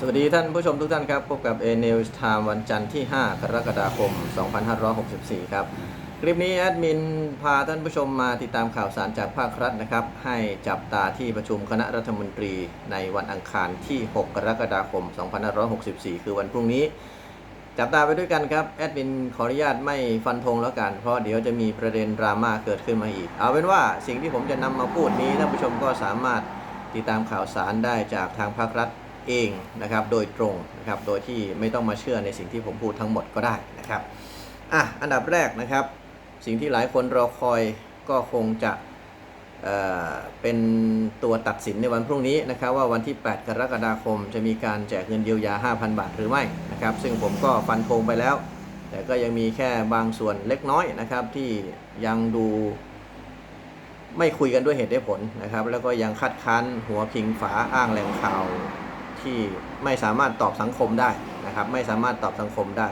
สวัสดีท่านผู้ชมทุกท่านครับ พบกับ A News Time วันจันทร์ที่ 5 กรกฎาคม 2564 ครับ คลิปนี้แอดมินพาท่านผู้ชมมาติดตามข่าวสารจากภาครัฐนะครับ ให้จับตาที่ประชุมคณะรัฐมนตรีในวันอังคารที่ 6 กรกฎาคม 2564 คือวันพรุ่งนี้ จับตาไปด้วยกันครับ แอดมินขออนุญาตไม่ฟันธงแล้วกัน เพราะเดี๋ยวจะมีประเด็นดราม่าเกิดขึ้นมาอีก เอาเป็นว่าสิ่งที่ผมจะนำมาพูดนี้ท่านผู้ชมก็สามารถติดตามข่าวสารได้จากทางภาครัฐ เองนะครับโดยตรงนะครับโดยที่ไม่ต้องมาเชื่อในสิ่งที่ผมพูดทั้งหมดก็ได้นะครับอะอันดับแรกนะครับ สิ่งที่หลายคนรอคอยก็คงจะเเป็นตัวตัดสินในวันพรุ่งนี้นะครับ ว่าวันที่ 8 กรกฎาคมจะมีการแจกเงินเยียวยา 5,000 บาทหรือไม่นะครับ ซึ่งผมก็ฟันธงไปแล้ว แต่ก็ยังมีแค่บางส่วนเล็กน้อยนะครับ ที่ยังดูไม่คุยกันด้วยเหตุและผลนะครับ แล้วก็ยังคัดค้านหัวพิงฝาอ้างแหล่งข่าว ที่ไม่สามารถตอบสังคมได้นะครับ ไม่สามารถตอบสังคมได้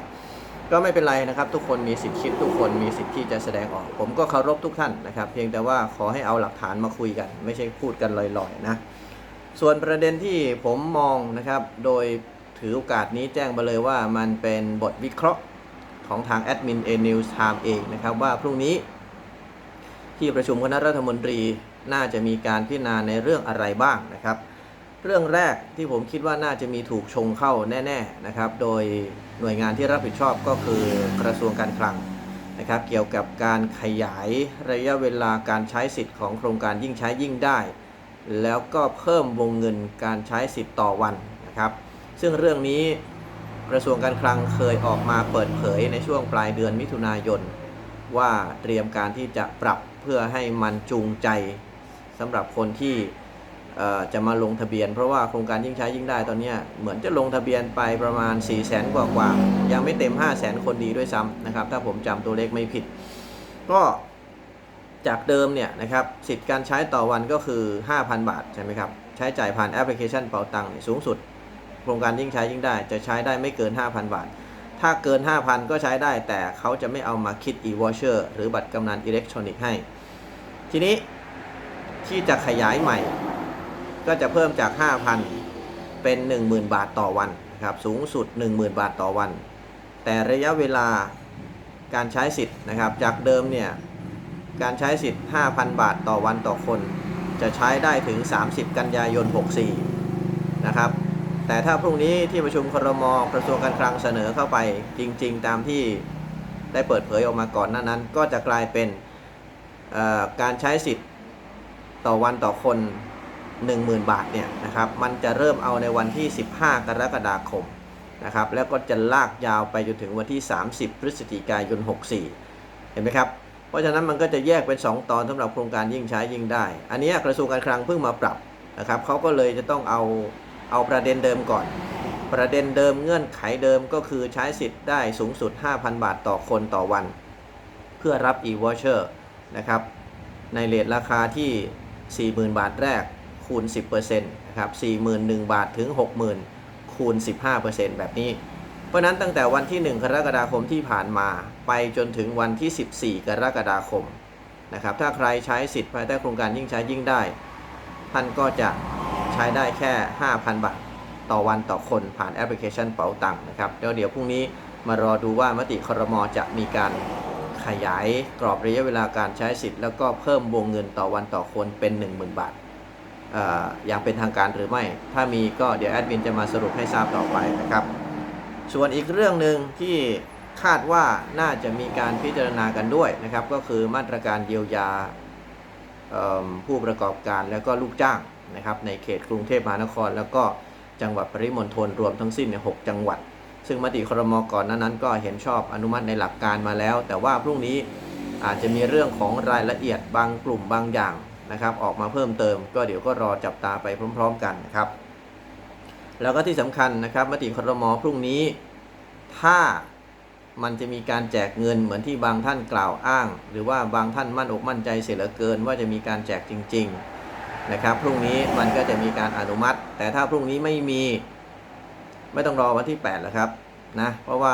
ก็ไม่เป็นไรนะครับ ทุกคนมีสิทธิ์คิดทุกคนมีสิทธิ์ที่จะแสดงออก ผมก็เคารพทุกท่านนะครับ เพียงแต่ว่าขอให้เอาหลักฐานมาคุยกัน ไม่ใช่พูดกันลอยๆนะส่วนประเด็นที่ผมมองนะครับ โดยถือโอกาสนี้แจ้งมาเลยว่ามันเป็นบทวิเคราะห์ของทางแอดมินเอนิวส์ไทม์เองนะครับ ว่าพรุ่งนี้ ที่ประชุมคณะรัฐมนตรีน่าจะมีการพิจารณาในเรื่องอะไรบ้างนะครับ เรื่องแรกที่ผมคิดว่าน่าจะมีถูกชงเข้าแน่ๆนะครับ โดยหน่วยงานที่รับผิดชอบก็คือกระทรวงการคลังนะครับ เกี่ยวกับการขยายระยะเวลาการใช้สิทธิ์ของโครงการยิ่งใช้ยิ่งได้ แล้วก็เพิ่มวงเงินการใช้สิทธิ์ต่อวันนะครับ ซึ่งเรื่องนี้กระทรวงการคลังเคยออกมาเปิดเผยในช่วงปลายเดือนมิถุนายน ว่าเตรียมการที่จะปรับเพื่อให้มันจูงใจสำหรับคนที่ จะมาลงทะเบียนเพราะว่าโครงการยิ่งใช้ยิ่งได้ตอนนี้เหมือนจะลงทะเบียนไปประมาณ 4 0 0แสนกว่ากว่ายังไม่เต็ม 5 0 0แสนคนดีด้วยซ้ำนะครับ ถ้าผมจำตัวเลขไม่ผิด ก็จากเดิมเนี่ยนะครับสิทธิ์การใช้ต่อวันก็คือ 5,000 บาทใช่ไหมครับ ใช้จ่ายผ่านแอปพลิเคชันเป๋าตังค์สูงสุด โครงการยิ่งใช้ยิ่งได้ จะใช้ได้ไม่เกิน 5,000 บาท ถ้าเกิน 5,000 ก็ใช้ได้ แต่เขาจะไม่เอามาคิด e-voucher หรือบัตรกำนันอิเล็กทรอนิกส์ให้ ทีนี้ที่จะขยายใหม่ ก็จะเพิ่มจาก 5,000 เป็น 10,000 บาทต่อวันนะครับสูงสุด 10,000 บาทต่อวัน แต่ระยะเวลาการใช้สิทธิ์นะครับ จากเดิมเนี่ยการใช้สิทธิ์ 5,000 บาทต่อวันต่อคน จะใช้ได้ถึง 30 กันยายน 64 นะครับ แต่ถ้าพรุ่งนี้ที่ประชุมครมกระทรวงการคลังเสนอเข้าไปจริง ๆ ตามที่ได้เปิดเผยออกมาก่อนหน้านั้น ก็จะกลายเป็นการใช้สิทธิ์ต่อวันต่อคน 10,000 บาทเนี่ยนะครับมันจะเริ่มเอาในวันที่ 15 กรกฎาคมนะครับแล้วก็จะลากยาวไปจนถึงวันที่ 30 พฤศจิกายน 64 เห็นไหมครับ เพราะฉะนั้นมันก็จะแยกเป็น 2 ตอนสำหรับโครงการยิ่งใช้ยิ่งได้ อันนี้กระทรวงการคลังเพิ่งมาปรับนะครับเขาก็เลยจะต้องเอาเอาประเด็นเดิมก่อน ประเด็นเดิมเงื่อนไขเดิมก็คือใช้สิทธิ์ได้สูงสุด 5,000 บาทต่อคนต่อวัน เพื่อรับ e-voucher นะครับในเลทราคาที่ 40,000 บาทแรก คูณ 10%นะครับ41,000 บาทถึง 60,000 คูณ 15%แบบนี้ เพราะนั้นตั้งแต่วันที่ 1 กรกฎาคมที่ผ่านมา ไปจนถึงวันที่ 14 กรกฎาคมนะครับ ถ้าใครใช้สิทธิ์ภายใต้โครงการยิ่งใช้ยิ่งได้ ท่านก็จะใช้ได้แค่ 5,000 บาท ต่อวันต่อคนผ่านแอปพลิเคชันเป๋าตังค์นะครับแล้วเดี๋ยวพรุ่งนี้มารอดูว่ามติครมจะมีการขยายกรอบระยะเวลาการใช้สิทธิ์ แล้วก็เพิ่มวงเงินต่อวันต่อคนเป็น 10,000 บาท อย่างเป็นทางการหรือไม่ ถ้ามีก็เดี๋ยวแอดมินจะมาสรุปให้ทราบต่อไปนะครับ ส่วนอีกเรื่องหนึ่งที่คาดว่าน่าจะมีการพิจารณากันด้วยนะครับ ก็คือมาตรการเยียวยาผู้ประกอบการแล้วก็ลูกจ้างนะครับในเขตกรุงเทพมหานคร แล้วก็จังหวัดปริมณฑลรวมทั้งสิ้นเนี่ยหกจังหวัด ซึ่งมติครมก่อนนั้นก็เห็นชอบอนุมัติในหลักการมาแล้ว แต่ว่าพรุ่งนี้อาจจะมีเรื่องของรายละเอียดบางกลุ่มบางอย่าง นะครับออกมาเพิ่มเติม ก็เดี๋ยวก็รอจับตาไปพร้อม ๆ กันนะครับ แล้วก็ที่สำคัญนะครับมติครมพรุ่งนี้ ถ้ามันจะมีการแจกเงินเหมือนที่บางท่านกล่าวอ้าง หรือว่าบางท่านมั่นอกมั่นใจเสียเหลือเกิน ว่าจะมีการแจกจริง ๆนะครับ พรุ่งนี้มันก็จะมีการอนุมัติ แต่ถ้าพรุ่งนี้ไม่มีไม่ต้องรอวันที่8แล้วครับนะเพราะว่า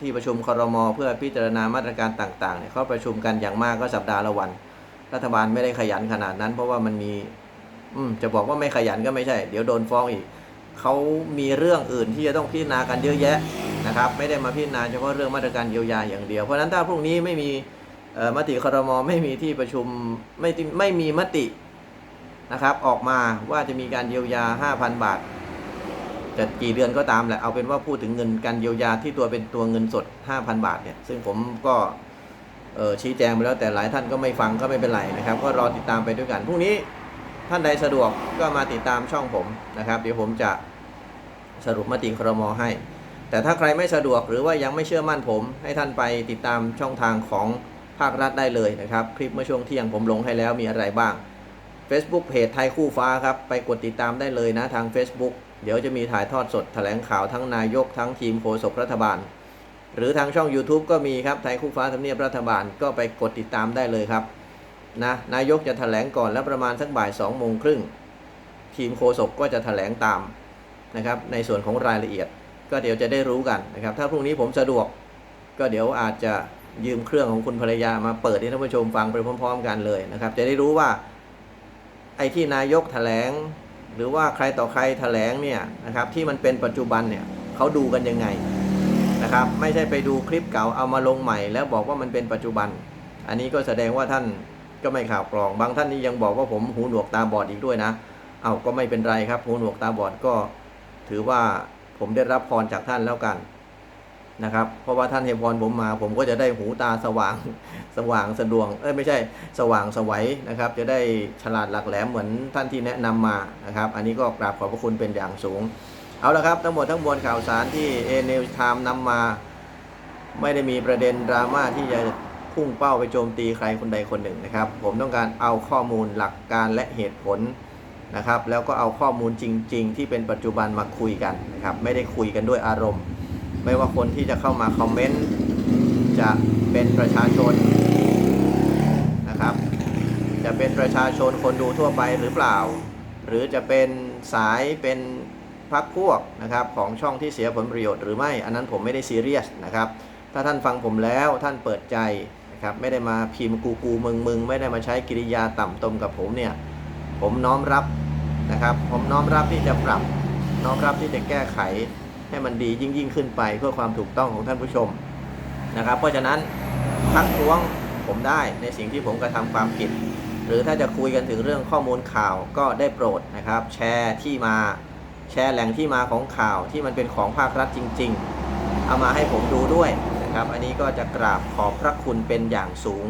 ที่ประชุมครมเพื่อพิจารณามาตรการต่างๆเนี่ยเขาประชุมกันอย่างมากก็สัปดาห์ละวัน รัฐบาลไม่ได้ขยันขนาดนั้น เพราะว่ามันมี อืมจะบอกว่าไม่ขยันก็ไม่ใช่ เดี๋ยวโดนฟ้องอีกเขามีเรื่องอื่นที่จะต้องพิจารณากันเยอะแยะนะครับ ไม่ได้มาพิจารณาเฉพาะเรื่องมาตรการเยียวยาอย่างเดียว เพราะฉะนั้นถ้าพรุ่งนี้ไม่มีมติคอรมอไม่มีที่ประชุมไม่ไม่มีมตินะครับออกมาว่าจะมีการเยียวยา 5,000 บาทจะกี่เดือนก็ตามแหละเอาเป็นว่าพูดถึงเงินการเยียวยาที่ตัวเป็นตัวเงินสด 5,000 บาทเนี่ยซึ่งผมก็ ชี้แจงไปแล้วแต่หลายท่านก็ไม่ฟังก็ไม่เป็นไรนะครับ ก็รอติดตามไปด้วยกันพรุ่งนี้ท่านใดสะดวกก็มาติดตามช่องผมนะครับ เดี๋ยวผมจะสรุปมติครมให้ แต่ถ้าใครไม่สะดวกหรือว่ายังไม่เชื่อมั่นผม ให้ท่านไปติดตามช่องทางของภาครัฐได้เลยนะครับ คลิปเมื่อช่วงเที่ยงผมลงให้แล้วมีอะไรบ้าง Facebook เพจไทยคู่ฟ้าครับไปกดติดตามได้เลยนะทาง Facebook เดี๋ยวจะมีถ่ายทอดสดแถลงข่าวทั้งนายกทั้งทีมโฆษกรัฐบาล หรือทางช่อง YouTube ก็มีครับไทยคู่ฟ้าทำเนียบรัฐบาลก็ไปกดติดตามได้เลยครับนะนายกจะแถลงก่อนแล้วประมาณสักบ่าย2โมงครึ่งทีมโฆษกก็จะแถลงตามนะครับในส่วนของรายละเอียด ก็เดี๋ยวจะได้รู้กันนะครับถ้าพรุ่งนี้ผมสะดวก ก็เดี๋ยวอาจจะยืมเครื่องของคุณภรรยามาเปิดให้ท่านผู้ชมฟังไปพร้อม ๆ กันเลยนะครับ จะได้รู้ว่าไอ้ที่นายกแถลง หรือว่าใครต่อใครแถลงเนี่ยนะครับที่มันเป็นปัจจุบันเนี่ยเขาดูกันยังไง นะครับ ไม่ใช่ไปดูคลิปเก่าเอามาลงใหม่ แล้วบอกว่ามันเป็นปัจจุบัน อันนี้ก็แสดงว่าท่านก็ไม่ข่าวกรอง บางท่านนี่ยังบอกว่าผมหูหนวกตาบอดอีกด้วยนะ เอาก็ไม่เป็นไรครับ หูหนวกตาบอดก็ถือว่าผมได้รับพรจากท่านแล้วกันนะครับ เพราะว่าท่านให้พรผมมา ผมก็จะได้หูตาสว่างสว่างสะดวง เอ้ยไม่ใช่สว่างสวัยนะครับ จะได้ฉลาดหลักแหลมเหมือนท่านที่แนะนำมานะครับ อันนี้ก็กราบขอบพระคุณเป็นอย่างสูง เอาละครับทั้งหมดทั้งมวลข่าวสารที่เอเนลไทม์นำมา ไม่ได้มีประเด็นดราม่าที่จะพุ่งเป้าไปโจมตีใครคนใดคนหนึ่งนะครับ ผมต้องการเอาข้อมูลหลักการและเหตุผลนะครับ แล้วก็เอาข้อมูลจริง ๆ ที่เป็นปัจจุบันมาคุยกันนะครับ ไม่ได้คุยกันด้วยอารมณ์ ไม่ว่าคนที่จะเข้ามาคอมเมนต์จะเป็นประชาชนนะครับ จะเป็นประชาชนคนดูทั่วไปหรือเปล่า หรือจะเป็นสายเป็น พักพวกนะครับของช่องที่เสียผลประโยชน์หรือไม่ อันนั้นผมไม่ได้ซีเรียสนะครับ ถ้าท่านฟังผมแล้วท่านเปิดใจนะครับไม่ได้มาพิมพ์กูกูมึงมึงไม่ได้มาใช้กิริยาต่ำตมกับผมเนี่ยผมน้อมรับนะครับ ผมน้อมรับที่จะปรับ น้อมรับที่จะแก้ไขให้มันดียิ่งยิ่งขึ้นไปเพื่อความถูกต้องของท่านผู้ชมนะครับ เพราะฉะนั้นทักท้วงผมได้ในสิ่งที่ผมกระทำความผิด หรือถ้าจะคุยกันถึงเรื่องข้อมูลข่าวก็ได้โปรดนะครับ แชร์ที่มา แชร์แหล่งที่มาของข่าวที่มันเป็นของภาครัฐจริง ๆ เอามาให้ผมดูด้วยนะครับ อันนี้ก็จะกราบขอบพระคุณเป็นอย่างสูง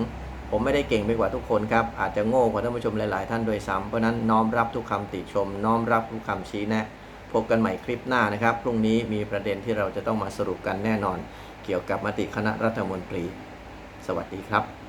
ผมไม่ได้เก่งไปกว่าทุกคนครับ อาจจะโง่กว่าท่านผู้ชมหลายๆ ท่านโดยซ้ำเพราะนั้นน้อมรับทุกคำติชม น้อมรับทุกคำชี้แนะพบกันใหม่คลิปหน้านะครับพรุ่งนี้มีประเด็นที่เราจะต้องมาสรุปกันแน่นอน เกี่ยวกับมติคณะรัฐมนตรี สวัสดีครับ